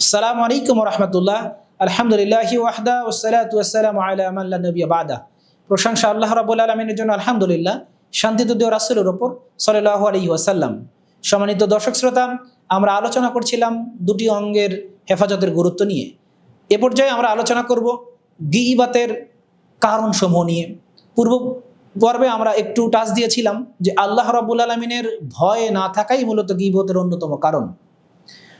আসসালামু আলাইকুম রহমতুল্লাহ। আলহামদুলিল্লাহ ওয়াহদা ওসালাত ওয়াসালাম আলা আল্লাহ নবী বাদা। প্রশংসা আল্লাহ রাবুল আলমিনের জন্য আলহামদুলিল্লাহ। শান্তি তো দেওয়া রাসুলের ওপর সাল্লাহ আলী ওয়াসাল্লাম। সম্মানিত দর্শক শ্রোতা, আমরা আলোচনা করছিলাম দুটি অঙ্গের হেফাজতের গুরুত্ব নিয়ে। এ পর্যায়ে আমরা আলোচনা করব গিবাতের কারণসমূহ নিয়ে। পূর্ব পর্বে আমরা একটু টাচ দিয়েছিলাম যে আল্লাহ রাবুল আলমিনের ভয় না থাকাই মূলত গিবতের অন্যতম কারণ।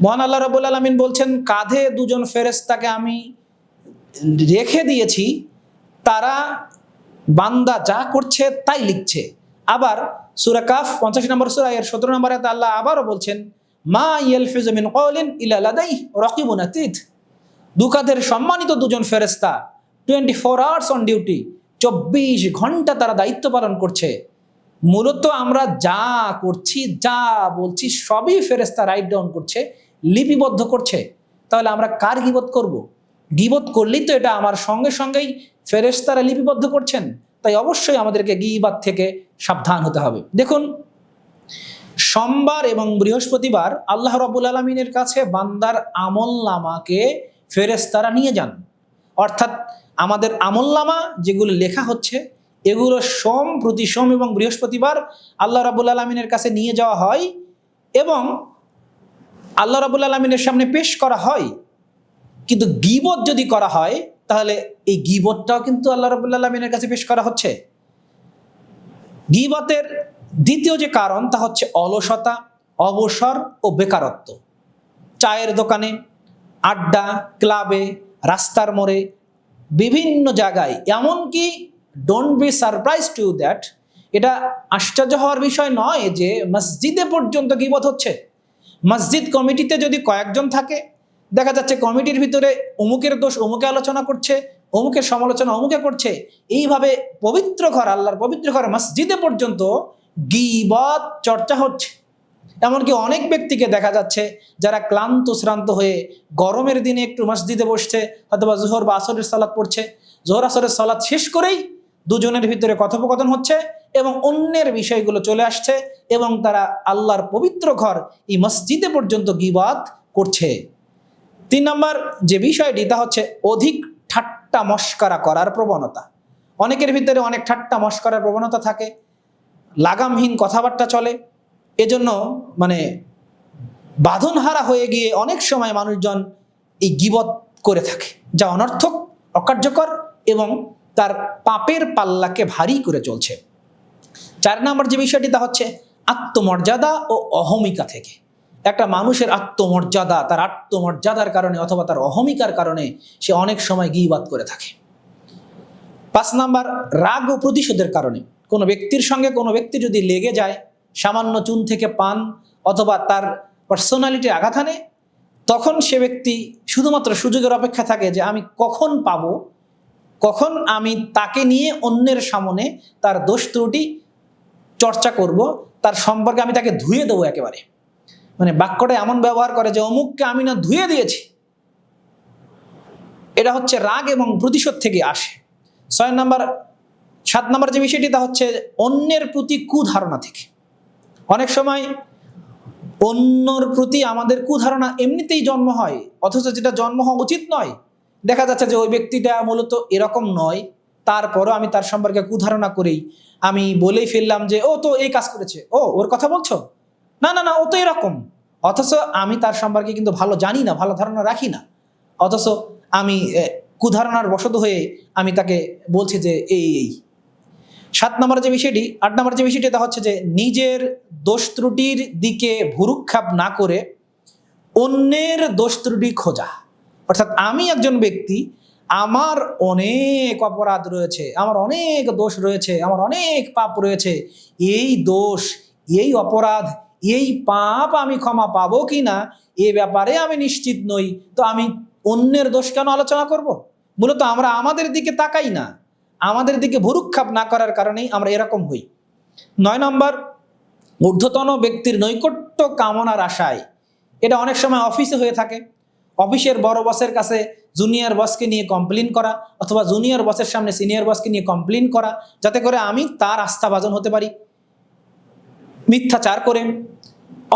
মহান আল্লাহ রবুল আলমিন বলছেন, কাঁধে দুজন ফেরেস্তাকে আমি রেখে দিয়েছি, তারা বান্দা যা করছে তাই লিখছে। আবার সুরা কাফ পঞ্চাশ নম্বর সুরা, এর সতেরো নম্বরে আল্লাহ আবারও বলছেন, মা ইয়েল ফিজমিন কলিন ইলালাদাই রকিবুন আতিথ দুকাদের সম্মানিত দুজন ফেরেস্তা twenty four hours on duty চব্বিশ ঘণ্টা তারা দায়িত্ব পালন করছে। মূলত আমরা যা করছি, যা বলছি, সবই ফেরেস্তা রাইট ডাউন করছে। লিপিবদ্ধ করছে, তাহলে আমরা কার গিবত করব। গিবত করলেই তো এটা আমার সঙ্গে সঙ্গেই ফেরেস্তারা লিপিবদ্ধ করছেন। তাই অবশ্যই আমাদেরকে গিবাদ থেকে সাবধান হতে হবে। দেখুন, সোমবার এবং বৃহস্পতিবার আল্লাহ রবুল আলমিনের কাছে বান্দার আমল নামাকে ফেরেস্তারা নিয়ে যান। অর্থাৎ আমাদের আমল নামা যেগুলো লেখা হচ্ছে, এগুলো সোম, প্রতি সোম এবং বৃহস্পতিবার আল্লাহ রাবুল আলমিনের কাছে নিয়ে যাওয়া হয় এবং আল্লাহ রাবুল আলমিনের সামনে পেশ করা হয়। কিন্তু গিবত যদি করা হয়, তাহলে এই গিবতটাও কিন্তু আল্লাহ রাবুল আলমিনের কাছে পেশ করা হচ্ছে। গিবতের দ্বিতীয় যে কারণ, তা হচ্ছে অলসতা, অবসর ও বেকারত্ব। চায়ের দোকানে, আড্ডা, ক্লাবে, রাস্তার মোড়ে, বিভিন্ন জায়গায়, এমনকি don't be surprise to that এটা আশ্চর্য হওয়ার বিষয় নয় যে মসজিদে পর্যন্ত গিবত হচ্ছে। মসজিদ কমিটিতে যদি কয়েকজন থাকে, দেখা যাচ্ছে কমিটির ভিতরে অমুকের দোষ অমুকে আলোচনা করছে অমুকের সমালোচনা অমুকে করছে, এইভাবে পবিত্র ঘর, আল্লাহর পবিত্র ঘর মসজিদে পর্যন্ত গিবত চর্চা হচ্ছে। এমনকি অনেক ব্যক্তিকে দেখা যাচ্ছে যারা ক্লান্ত, শ্রান্ত হয়ে গরমের দিনে একটু মসজিদে বসছে, অথবা জোহর বা আসরের সালাদ পড়ছে। জোহর, আসরের সালাদ শেষ করেই দুজনের ভিতরে কথোপকথন হচ্ছে এবং অন্যের বিষয়গুলো চলে আসছে এবং তারা আল্লাহর পবিত্র ঘর এই মসজিদে পর্যন্ত গিবাদ করছে। তিন নম্বর যে বিষয়টি, তা হচ্ছে অধিক ঠাট্টা মস্কারা করার প্রবণতা। অনেকের ভিতরে অনেক ঠাট্টা মস্করার প্রবণতা থাকে, লাগামহীন কথাবার্তা চলে। এজন্য মানে বাঁধনহারা হয়ে গিয়ে অনেক সময় মানুষজন এই গিবত করে থাকে, যা অনর্থক, অকার্যকর এবং তার পাপের পাল্লাকে ভারী করে চলছে। চার নম্বর যে বিষয়টি, তা হচ্ছে আত্মমর্যাদা ও অহমিকা থেকে। একটা মানুষের আত্মমর্যাদা, তার আত্মমর্যাদার কারণে অথবা তার অহমিকার কারণে সে অনেক সময় গিবাদ করে থাকে। পাঁচ নাম্বার, রাগ ও প্রতিশোধের কারণে। কোনো ব্যক্তির সঙ্গে কোনো ব্যক্তি যদি লেগে যায়, সামান্য চুন থেকে পান অথবা তার পার্সোনালিটি আঘাত আনে তখন সে ব্যক্তি শুধুমাত্র সুযোগের অপেক্ষা থাকে যে আমি কখন পাবো, কখন আমি তাকে নিয়ে অন্যের সামনে তার দোষ ত্রুটি চর্চা করব, তার সম্পর্কে আমি তাকে ধুয়ে দেবো একেবারে। মানে বাক্যটা এমন ব্যবহার করে যে অমুককে আমি না ধুয়ে দিয়েছি। এটা হচ্ছে রাগ এবং প্রতিশোধ থেকে আসে। ছয় নম্বর, সাত নম্বর যে বিষয়টি, তা হচ্ছে অন্যের প্রতি কুধারণা থেকে। অনেক সময় অন্যর প্রতি আমাদের কুধারণা এমনিতেই জন্ম হয়, অথচ যেটা জন্ম হওয়া উচিত নয়। দেখা যাচ্ছে যে ওই ব্যক্তিটা মূলত এরকম নয়। তারপরও আমি তার সম্পর্কে কুধারণা করেই আমি বলেই ফেললাম যে, ও তো এই কাজ করেছে। ও, ওর কথা বলছো? না না না, ও তো এরকম। অথচ আমি তার সম্পর্কে কিন্তু ভালো জানি না, ভালো ধারণা রাখি না। অথচ আমি কুধারণার বশত হয়ে আমি তাকে বলছি যে, এই এই। সাত নম্বর যে বিষয়টি, আট নম্বর যে বিষয়টি, তা হচ্ছে যে, নিজের দোষ ত্রুটির দিকে ভুরুক্ষাপ না করে অন্যের দোষ ত্রুটি খোঁজা। অর্থাৎ আমি একজন ব্যক্তি আমার অনেক অপরাধ রয়েছে, আমার অনেক দোষ রয়েছে, আমার অনেক পাপ রয়েছে। এই দোষ, এই অপরাধ, এই পাপ আমি ক্ষমা পাবো কি না, এ ব্যাপারে আমি নিশ্চিত নই। তো আমি অন্যের দোষ কেন আলোচনা করব। মূলত আমরা আমাদের দিকে তাকাই না। আমাদের দিকে ভুরুক্ষেপ না করার কারণেই আমরা এরকম হই। নয় নম্বর, ঊর্ধ্বতন ব্যক্তির নৈকট্য কামনার আশায়। এটা অনেক সময় অফিসে হয়ে থাকে। অফিসের বড় বসের কাছে জুনিয়র বসকে নিয়ে কমপ্লেন করা অথবা জুনিয়র বসের সামনে সিনিয়র বসকে নিয়ে কমপ্লেন করা, যাতে করে আমি তার আস্থাভাজন হতে পারি। মিথ্যাচার করে।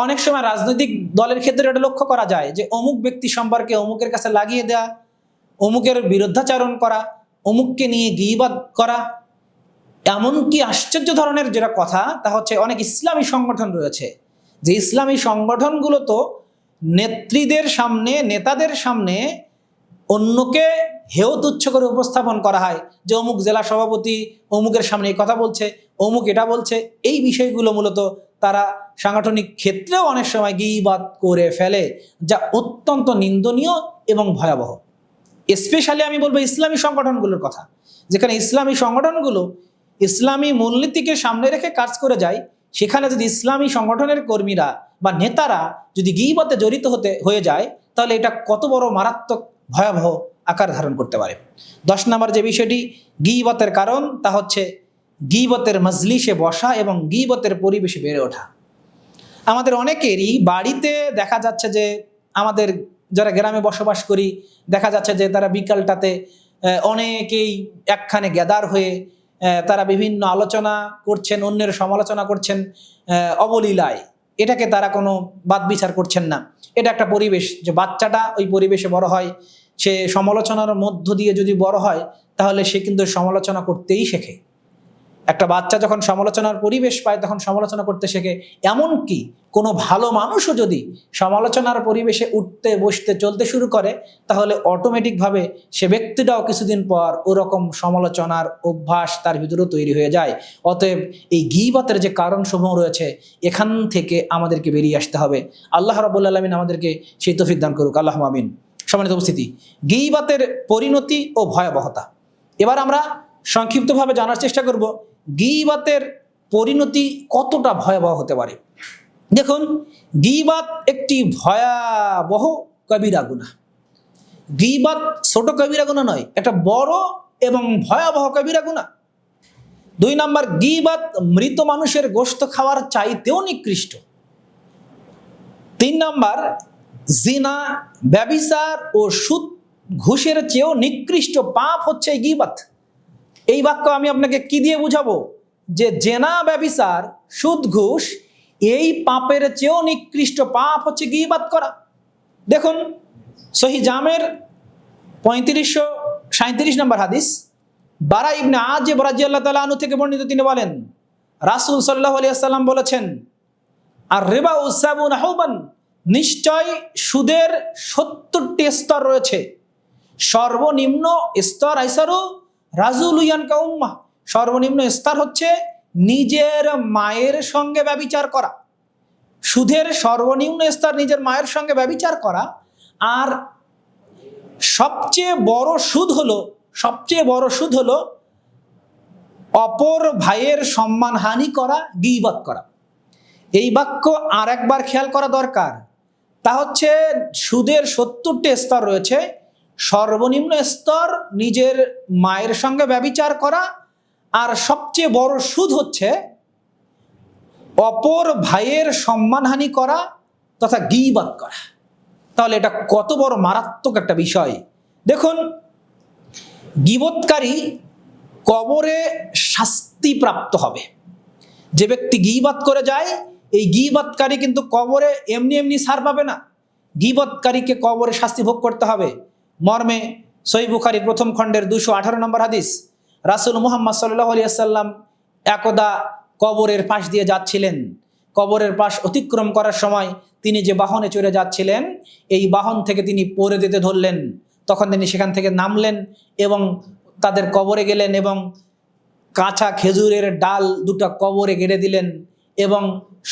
অনেক সময় রাজনৈতিক দলের ক্ষেত্রে এটা লক্ষ্য করা যায় যে অমুক ব্যক্তি সম্পর্কে অমুকের কাছে লাগিয়ে দেওয়া অমুকের বিরুদ্ধাচারণ করা, অমুককে নিয়ে গিবাদ করা, এমনকি আশ্চর্য ধরনের যেটা কথা, তা হচ্ছে অনেক ইসলামী সংগঠন রয়েছে। যে ইসলামী সংগঠনগুলো তো নেত্রীদের সামনে, নেতাদের সামনে অন্যকে হেয় তুচ্ছ করে উপস্থাপন করা হয়। যে অমুক জেলা সভাপতি অমুকের সামনে এই কথা বলছে, অমুক এটা বলছে, এই বিষয়গুলো মূলত তারা সাংগঠনিক ক্ষেত্রেও অনেক সময় গিবাদ করে ফেলে, যা অত্যন্ত নিন্দনীয় এবং ভয়াবহ। স্পেশালি আমি বলব ইসলামী সংগঠনগুলোর কথা। যেখানে ইসলামী সংগঠনগুলো ইসলামী মূলনীতিকে সামনে রেখে কাজ করে যায়, সেখানে যদি ইসলামী সংগঠনের কর্মীরা বা নেতারা যদি গিবতে জড়িত হতে, হয়ে যায়, তাহলে এটা কত বড় মারাত্মক ভয়াবহ আকার ধারণ করতে পারে। দশ নম্বর যে বিষয়টি, গিবতের কারণ, তা হচ্ছে গিবতের মজলিসে বসা এবং গিবতের পরিবেশে বেড়ে ওঠা। আমাদের অনেকেরই বাড়িতে দেখা যাচ্ছে যে, আমাদের যারা গ্রামে বসবাস করি, দেখা যাচ্ছে যে তারা বিকালটাতে অনেকেই একখানে গ্যাদার হয়ে তারা বিভিন্ন আলোচনা করছেন, অন্যের সমালোচনা করছেন অবলীলায়। এটাকে তারা কোনো বাদ বিচার করছেন না। এটা একটা পরিবেশ যে বাচ্চাটা ওই পরিবেশে বড় হয়, সে সমালোচনার মধ্য দিয়ে যদি বড় হয়, তাহলে সে কিন্তু সমালোচনা করতেই শেখে। একটা বাচ্চা যখন সমালোচনার পরিবেশ পায়, তখন সমালোচনা করতে শেখে। এমনকি কোনো ভালো মানুষও যদি সমালোচনার পরিবেশে উঠতে, বসতে, চলতে শুরু করে, তাহলে অটোমেটিকভাবে সে ব্যক্তিটাও কিছুদিন পর ওরকম সমালোচনার অভ্যাস তার ভিতরেও তৈরি হয়ে যায়। অতএব এই গিবাতের যে কারণসমূহ রয়েছে, এখান থেকে আমাদেরকে বেরিয়ে আসতে হবে। আল্লাহ রবুল্লা আলমিন আমাদেরকে সেই তফিক দান করুক। আল্লাহ আমিন। সম্মানিত উপস্থিতি, গিবাতের পরিণতি ও ভয়াবহতা। এবার আমরা সংক্ষিপ্তভাবে জানার চেষ্টা করব গিবাতের পরিণতি কতটা ভয়াবহ হতে পারে? দেখুন, গিবাত একটি ভয়াবহ কবিরা গুণা গিবাত ছোট কবিরা গুণা নয়, একটা বড় এবং ভয়াবহ কবিরা গুণা দুই নাম্বার, গিবাত মৃত মানুষের গোস্ত খাওয়ার চাইতেও নিকৃষ্ট। তিন নম্বর, জিনা, ব্যবিচার ও সুদ, ঘুষের চেয়েও নিকৃষ্ট পাপ হচ্ছে গিবাত। এই বাক্য আমি আপনাকে কি দিয়ে বুঝাবো? যে জেনা ব্যবিচার, সুদ ঘুষ, এই পাপের চেয়েও নিকৃষ্ট পাপ হচ্ছে গিবাত করা। দেখুন, সহি জামের পঁয়ত্রিশশো সাঁত্রিশ নম্বর হাদিস, বারা ইবনে আজ বরাজি আল্লাহ তালা আনু থেকে বর্ণিত, তিনি বলেন, রাসুল সাল্লাহ আলিয়াল্লাম বলেছেন, আর রেবা উসাবুন আহবান নিশ্চয় সুদের সত্তরটি স্তর রয়েছে। সর্বনিম্ন স্তর আইসারু রাজুল কাউম্মা সর্বনিম্ন স্তর হচ্ছে নিজের মায়ের সঙ্গে ব্যবিচার করা। সুদের সর্বনিম্ন স্তর নিজের মায়ের সঙ্গে ব্যবিচার করা। আর সবচেয়ে বড় সুদ হলো, সবচেয়ে বড় সুদ হলো অপর ভাইয়ের সম্মানহানি করা গিবাদ করা। এই বাক্য আর একবার খেয়াল করা দরকার। তা হচ্ছে সুদের সত্তরটি স্তর রয়েছে। সর্বনিম্ন স্তর নিজের মায়ের সঙ্গে ব্যবিচার করা, আর সবচেয়ে বড় সুদ হচ্ছে অপর ভাইয়ের সম্মানহানি করা তথা গিবাদ করা। তাহলে এটা কত বড় মারাত্মক একটা বিষয়। দেখুন গিবৎকারী কবরে শাস্তি প্রাপ্ত হবে। যে ব্যক্তি গিবাদ করে যায়, এই গিবাদকারী কিন্তু কবরে এমনি এমনি সার পাবে না। গিবৎকারীকে কবরে শাস্তি ভোগ করতে হবে। মর্মে সই বুখারি প্রথম খণ্ডের দুশো আঠারো নম্বর হাদিস, রাসুল মুহাম্মদ সাল্লাহ আলিয়াল্লাম একদা কবরের পাশ দিয়ে যাচ্ছিলেন। কবরের পাশ অতিক্রম করার সময় তিনি যে বাহনে চড়ে যাচ্ছিলেন, এই বাহন থেকে তিনি পরে দিতে ধরলেন। তখন তিনি সেখান থেকে নামলেন এবং তাদের কবরে গেলেন এবং কাঁচা খেজুরের ডাল দুটো কবরে গেড়ে দিলেন এবং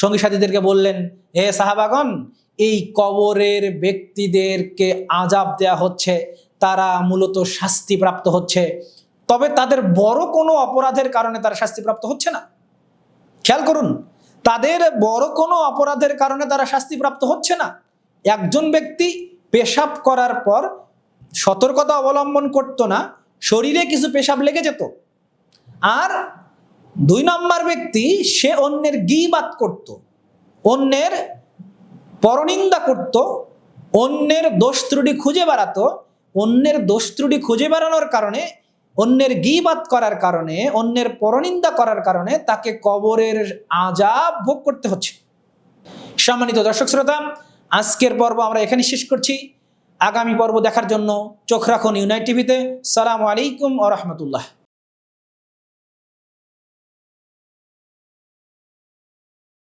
সঙ্গী সাথীদেরকে বললেন হে সাহাবাগন এই কবরের ব্যক্তিদেরকে আজাব দেয়া হচ্ছে, তারা মূলত শাস্তিপ্রাপ্ত হচ্ছে। তবে তাদের বড় কোনো অপরাধের কারণে তারা শাস্তিপ্রাপ্ত হচ্ছে না? খেয়াল করুন, তাদের বড় কোনো অপরাধের কারণে তারা শাস্তিপ্রাপ্ত হচ্ছে না। একজন ব্যক্তি পেশাব করার পর সতর্কতা অবলম্বন করতো না, শরীরে কিছু পেশাব লেগে যেত। আর দুই নম্বর ব্যক্তি, সে অন্যের গি গিবাত করত। অন্যের পরনিন্দা করত, অন্যের দোষ ত্রুটি খুঁজে বেড়াতো, অন্যের দোষ ত্রুটি খুঁজে বেড়ানোর কারণে, অন্যের গিবাত করার কারণে, অন্যের পরনিন্দা করার কারণে তাকে কবরের আজাব ভোগ করতে হচ্ছে। সম্মানিত দর্শক শ্রোতা, আজকের পর্ব আমরা এখানে শেষ করছি। আগামী পর্ব দেখার জন্য চোখ রাখুন ইউনাইট টিভিতে সালাম আলাইকুম ও রহমতুল্লাহ।